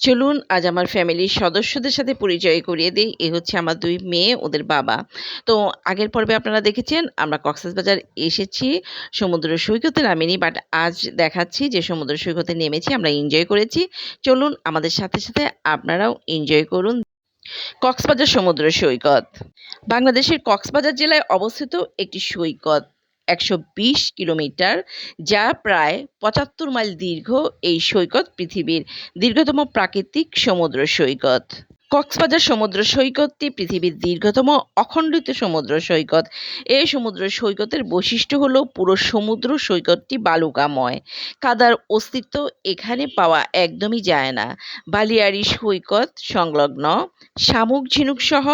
চলুন আজ আমার ফ্যামিলির সদস্যদের সাথে পরিচয় করিয়ে দিই। এ হচ্ছে আমার দুই মেয়ে, ওদের বাবা। তো আগের পর্বে আপনারা দেখেছেন আমরা কক্সবাজার এসেছি, সমুদ্র সৈকতে নামিনি। বাট আজ দেখাচ্ছি যে সমুদ্র সৈকতে নেমেছি, আমরা এনজয় করেছি। চলুন আমাদের সাথে, সাথে আপনারাও এনজয় করুন। কক্সবাজার সমুদ্র সৈকত বাংলাদেশের কক্সবাজার জেলায় অবস্থিত একটি সৈকত। ১২০ কিলোমিটার, যা প্রায় ৭৫ মাইল দীর্ঘ এই সৈকত পৃথিবীর দীর্ঘতম প্রাকৃতিক সমুদ্র সৈকত। কক্সবাজার সমুদ্র সৈকতটি পৃথিবীর দীর্ঘতম অখণ্ডিত সমুদ্র সৈকত। এই সমুদ্র সৈকতের বৈশিষ্ট্য হল পুরো সমুদ্র সৈকতটি বালুকাময়। কাদার অস্তিত্ব এখানে পাওয়া একদমই যায় না। বালিয়াড়ি সৈকত সংলগ্ন শামুক ঝিনুক সহ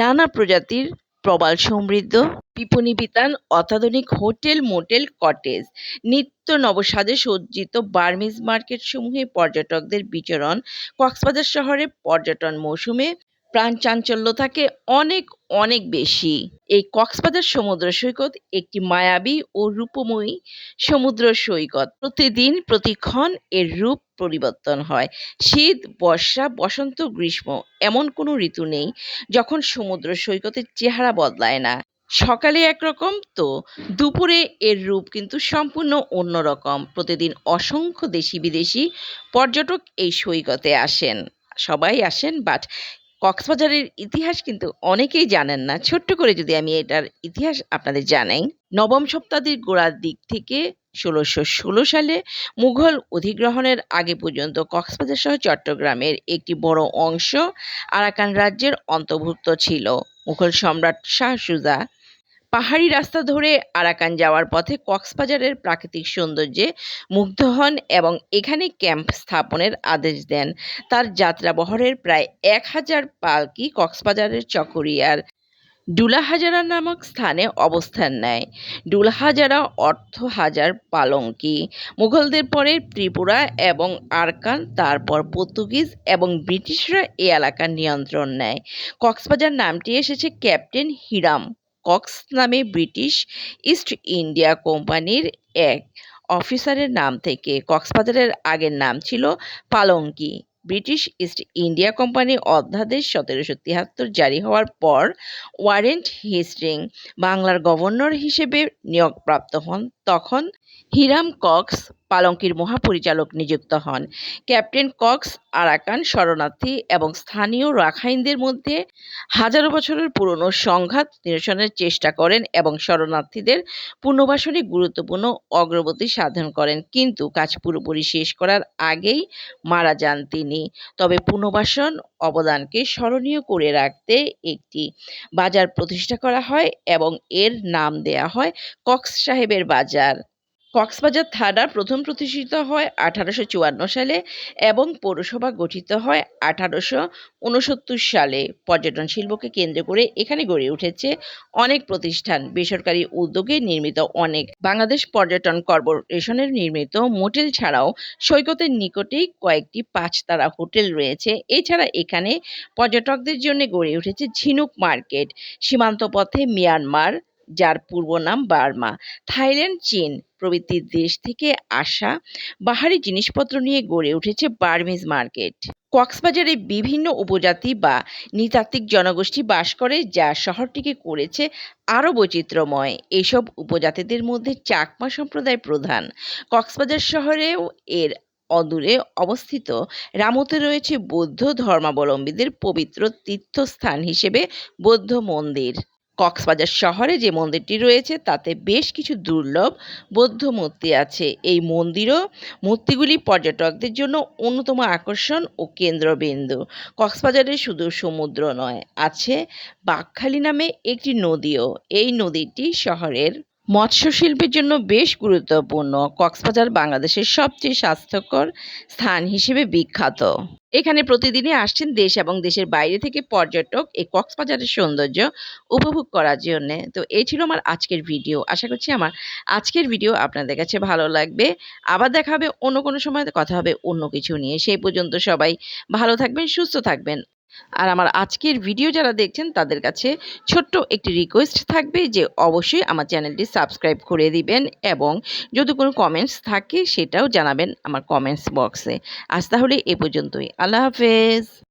নানা প্রজাতির প্রবাল সমৃদ্ধ বিপণী বিতান, অত্যাধুনিক হোটেল, মোটেল, কটেজ। নিত্য নবসাদে সজ্জিত বার্মিজ মার্কেট সমূহে পর্যটকদের বিচরণ, কক্সবাজার শহরে পর্যটন মৌসুমে প্রাণ চাঞ্চল্য থাকে অনেক অনেক বেশি। এই কক্সবাজার সমুদ্র সৈকত একটি মায়াবী ও রূপময়ী সমুদ্র সৈকত। প্রতিদিন প্রতিক্ষণ এর রূপ পরিবর্তন হয়। শীত, বর্ষা, বসন্ত, গ্রীষ্ম এমন কোনো ঋতু নেই যখন সমুদ্র সৈকতের চেহারা বদলায় না। সকালে একরকম তো, দুপুরে এর রূপ কিন্তু সম্পূর্ণ অন্যরকম। প্রতিদিন অসংখ্য দেশি বিদেশি পর্যটক এই সৈকতে আসেন। সবাই আসেন বাট কক্সবাজারের ইতিহাস কিন্তু অনেকেই জানেন না। ছোট্ট করে যদি আমি এটার ইতিহাস আপনাদের জানাই, নবম শতাব্দীর গোড়ার দিক থেকে ষোলোশো ষোলো সালে মুঘল অধিগ্রহণের আগে পর্যন্ত কক্সবাজার সহ চট্টগ্রামের একটি বড় অংশ আরাকান রাজ্যের অন্তর্ভুক্ত ছিল। মুঘল সম্রাট শাহ সুজা পাহাড়ি রাস্তা ধরে আরাকান যাওয়ার পথে কক্সবাজারের প্রাকৃতিক সৌন্দর্যে মুগ্ধ হন এবং এখানে ক্যাম্প স্থাপনের আদেশ দেন। তার যাত্রাবহরের প্রায় এক হাজার পালকি কক্সবাজারের চকরিয়ার ডুলাহাজারা নামক স্থানে অবস্থান নেয়। ডুলাহাজারা অর্থ হাজার পালঙ্কি। মুঘলদের পরে ত্রিপুরা এবং আরকান, তারপর পর্তুগিজ এবং ব্রিটিশরা এ এলাকার নিয়ন্ত্রণ নেয়। কক্সবাজার নামটি এসেছে ক্যাপ্টেন হিরাম। কক্স নামে ব্রিটিশ ইস্ট ইন্ডিয়া কোম্পানির এক অফিসারের নাম থেকে কক্সবাজারের আগের নাম ছিল Palongki. British East India company অধ্যাদেশ সতেরোশো তিয়াত্তর জারি হওয়ার পর ওয়ারেন্ট হিস্টিং বাংলার গভর্নর হিসেবে নিয়োগপ্রাপ্ত হন তখন হিরাম কক্স পালঙ্কির মহাপরিচালক নিযুক্ত হন। ক্যাপ্টেন কক্স, আরাকান, শরণার্থী এবং স্থানীয় রাখাইনদের মধ্যে হাজারো বছরের পুরনো সংঘাত নিরসনের চেষ্টা করেন এবং শরণার্থীদের পুনর্বাসনে গুরুত্বপূর্ণ অগ্রগতি সাধন করেন। কিন্তু কাজ পুরোপুরি শেষ করার আগেই মারা যান তিনি। তবে পুনর্বাসন অবদানকে স্মরণীয় করে রাখতে একটি বাজার প্রতিষ্ঠা করা হয় এবং এর নাম দেয়া হয় কক্স সাহেবের বাজার। কক্সবাজার থানা প্রথম প্রতিষ্ঠিত হয় আঠারোশো চুয়ান্ন সালে এবং পৌরসভা গঠিত হয় আঠারোশো উনসত্তর সালে। পর্যটন শিল্পকে কেন্দ্র করে এখানে গড়ে উঠেছে অনেক প্রতিষ্ঠান। বেসরকারি উদ্যোগে নির্মিত অনেক। বাংলাদেশ পর্যটন কর্পোরেশনের নির্মিত মোটেল ছাড়াও সৈকতের নিকটেই কয়েকটি পাঁচতারা হোটেল রয়েছে। এছাড়া এখানে পর্যটকদের জন্য গড়ে উঠেছে ঝিনুক মার্কেট। সীমান্ত পথে মিয়ানমার যার পূর্ব নাম বার্মা। থাইল্যান্ড, চীন প্রভৃতি দেশ থেকে আসা বাহারি জিনিসপত্র নিয়ে গড়ে উঠেছে বার্মিজ মার্কেট। কক্সবাজারে বিভিন্ন উপজাতি বা নৃতাত্ত্বিক জনগোষ্ঠী বাস করে, যা শহরটিকে করেছে আরও বৈচিত্র্যময়। এসব উপজাতিদের মধ্যে চাকমা সম্প্রদায় প্রধান। কক্সবাজার শহরেও এর অদূরে অবস্থিত। রামতে রয়েছে বৌদ্ধ ধর্মাবলম্বীদের পবিত্র তীর্থস্থান হিসেবে বৌদ্ধ মন্দির। কক্সবাজার শহরে যে মন্দিরটি রয়েছে, তাতে বেশ কিছু দুর্লভ বৌদ্ধ মূর্তি আছে। এই মন্দিরও মূর্তিগুলি পর্যটকদের জন্য অন্যতম আকর্ষণ ও কেন্দ্রবিন্দু। কক্সবাজারে শুধু সমুদ্র নয়, আছে বাঘখালি নামে একটি নদীও। এই নদীটি শহরের মৎস্য শিল্পের জন্য বেশ গুরুত্বপূর্ণ। কক্সবাজার বাংলাদেশের সবচেয়ে স্বাস্থ্যকর স্থান হিসেবে বিখ্যাত। এখানে প্রতিদিনই আসছেন দেশ এবং দেশের বাইরে থেকে পর্যটক এই কক্সবাজারের সৌন্দর্য উপভোগ করার জন্য। তো এই ছিল আমার আজকের ভিডিও। আশা করছি আমার আজকের ভিডিও আপনাদের কাছে ভালো লাগবে। আবার দেখা হবে অন্য কোনো সময়, কথা হবে অন্য কিছু নিয়ে। সেই পর্যন্ত সবাই ভালো থাকবেন, সুস্থ থাকবেন। আর আমার আজকের ভিডিও যারা দেখছেন, তাদের কাছে ছোট্ট একটি রিকোয়েস্ট থাকবে যে অবশ্যই আমার চ্যানেলটি সাবস্ক্রাইব করে দিবেন এবং যদি কোনো কমেন্টস থাকে, সেটাও জানাবেন আমার কমেন্টস বক্সে আজ তাহলে এ পর্যন্তই। আল্লাহ হাফেজ।